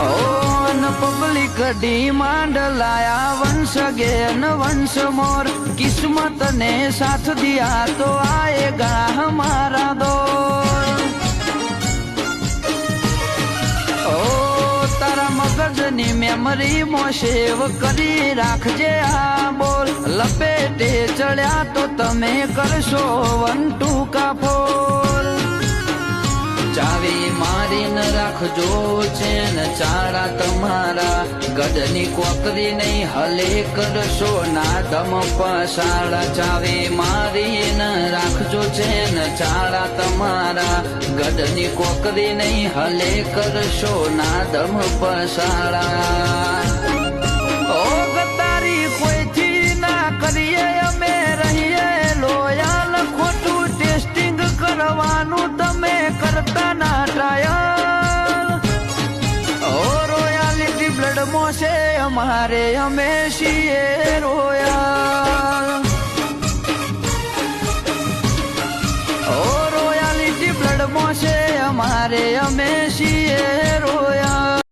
ઓ ન public demand લાયા વંશ ગેન વંશ મોર કિસ્મત ને સાથ દિયા તો આયેગા હમારા દોર. ઓ તારા મગજની મેમરી મો સેવ કરી રાખજે આ બોલ લપેટે ચડ્યા તો તમે કરશો વન ટુ કાફોર રાખજો છે ને ચાળા તમારા ગઢની કોકરી નહીં, હલે કરશો ના, દમ પસાડા મારી મારીને રાખજો છે ને ચાળા તમારા ગઢની કોકરી નહીં, હલે કરશો ના, દમ પસાડા રોયાલિટી છે અમારે અમે છીએ રોયા. ઓ રોયાલિટી બ્લડ છે અમારે અમે છીએ